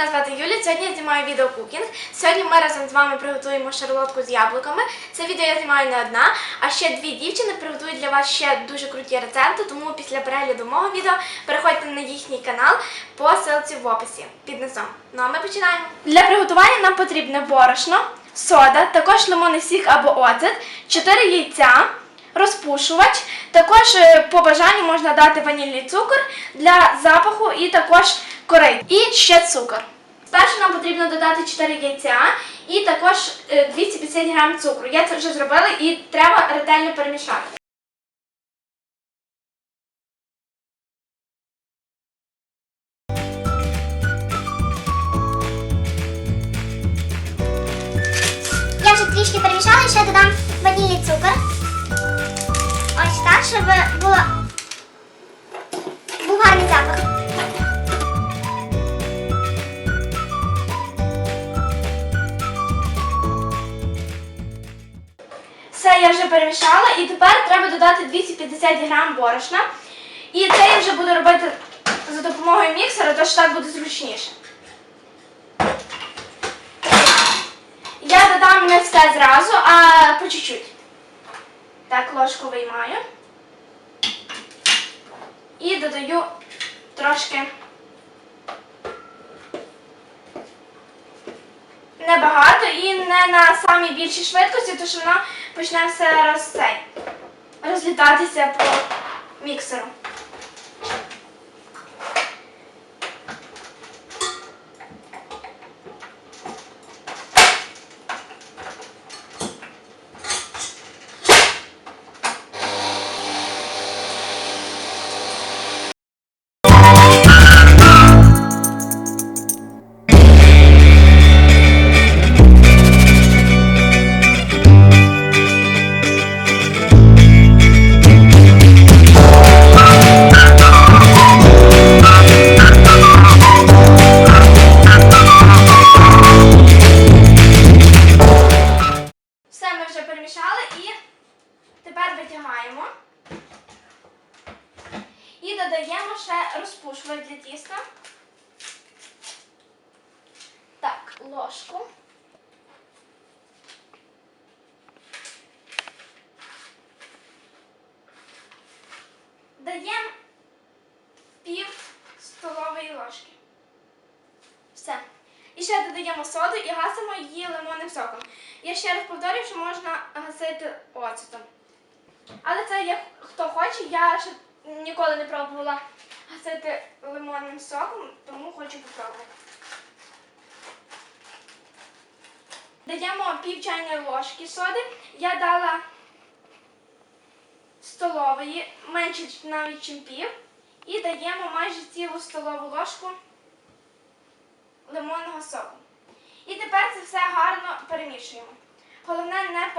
мене звати Юля. Сьогодні я знімаю відео кукінг. Сьогодні ми разом з вами приготуємо шарлотку з яблуками. Це відео я знімаю не одна, а ще дві дівчини приготують для вас ще дуже круті рецепти. Тому після перегляду мого відео переходьте на їхній канал по ссылці в описі під низом. Ну а ми починаємо. Для приготування нам потрібне борошно, сода, також лимонний сік або оцет, 4 яйця розпушувач. Також е, по бажанню можна дати ванільний цукор для запаху і також корей. І ще цукор. Спершу нам потрібно додати 4 яйця і також е, 250 грам цукру. Я це вже зробила і треба ретельно перемішати. Я вже трішки перемішала, ще додам ванільний цукор. Ось так, щоб було перемішала і тепер треба додати 250 грам борошна. І це я вже буду робити за допомогою міксера, тож так буде зручніше. Я додам не все зразу, а по чуть-чуть. Так, ложку виймаю. І додаю трошки небагато і не на самій більшій швидкості, тому що воно почне все роз, розлітатися по міксеру. Додаємо соду і гасимо її лимонним соком. Я ще раз повторюю, що можна гасити оцетом. Але це як хто хоче, я ще ніколи не пробувала гасити лимонним соком, тому хочу попробувати. Даємо пів чайної ложки соди. Я дала столової, менше навіть чим пів. І даємо майже цілу столову ложку лимонного соку. І тепер це все гарно перемішуємо. Головне не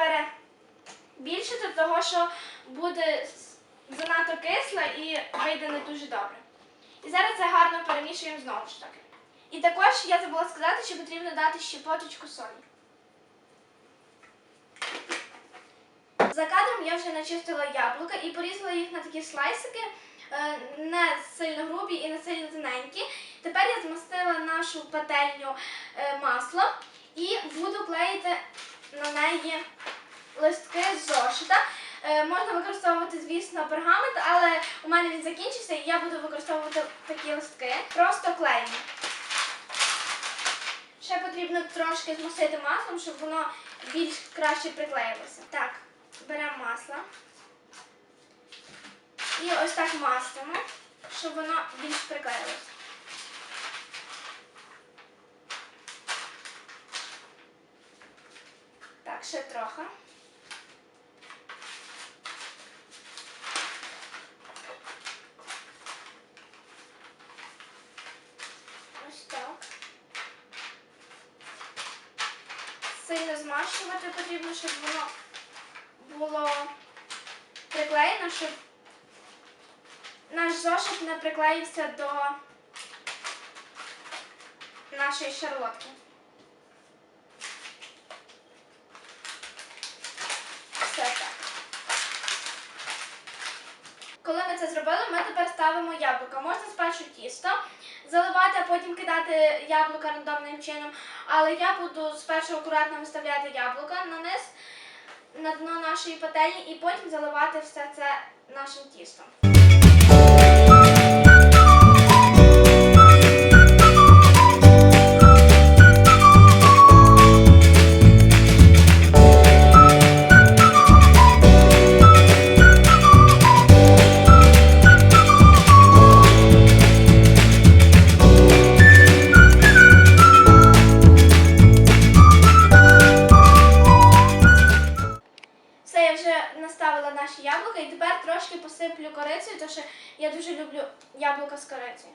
перебільшити, того що буде занадто кисло і вийде не дуже добре. І зараз це гарно перемішуємо знову ж таки. І також я забула сказати, що потрібно дати щепоточку солі. За кадром я вже начистила яблука і порізала їх на такі слайсики, е, не сильно грубі і не сильно тоненькі. Тепер я змастила нашу пательню е, маслом і буду клеїти на неї листки з зошита. Е, Можна використовувати, звісно, пергамент, але у мене він закінчився і я буду використовувати такі листки. Просто клеїмо. Ще потрібно трошки змастити маслом, щоб воно більш краще приклеїлося. Так, беремо масло. І ось так мастимо, щоб воно більш приклеїлося. Так, ще трохи. Ось так. Сильно змащувати потрібно, щоб воно було приклеєно, щоб наш зошит не приклеївся до нашої шарлотки. Все так. Коли ми це зробили, ми тепер ставимо яблука. Можна спершу тісто заливати, а потім кидати яблука рандомним чином. Але я буду спершу акуратно виставляти яблука на низ, на дно нашої пательні, і потім заливати все це нашим тістом. Вже наставила наші яблука і тепер трошки посиплю корицею, тому що я дуже люблю яблука з корицею.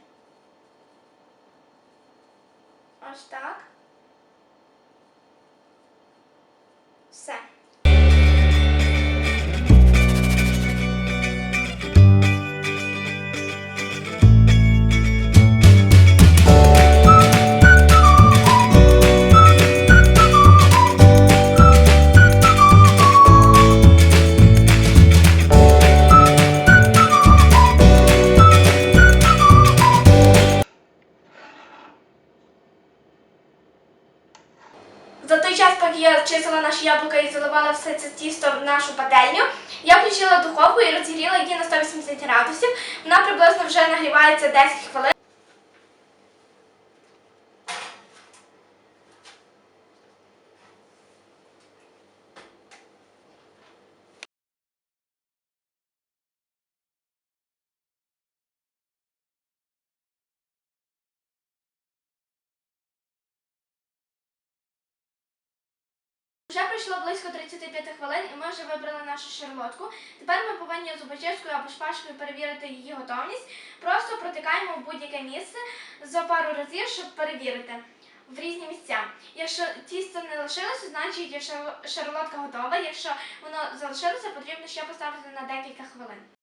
Ось так. За той час, поки я чистила наші яблука і заливала все це тісто в нашу пательню, я включила духовку і розігріла її на 180 градусів. Вона приблизно вже нагрівається 10 хвилин. Вже пройшло близько 35 хвилин, і ми вже вибрали нашу шарлотку. Тепер ми повинні зубочисткою або шпажкою перевірити її готовність. Просто протикаємо в будь-яке місце за пару разів, щоб перевірити в різні місця. Якщо тісто не лишилося, значить шар- шарлотка готова. Якщо воно залишилося, потрібно ще поставити на декілька хвилин.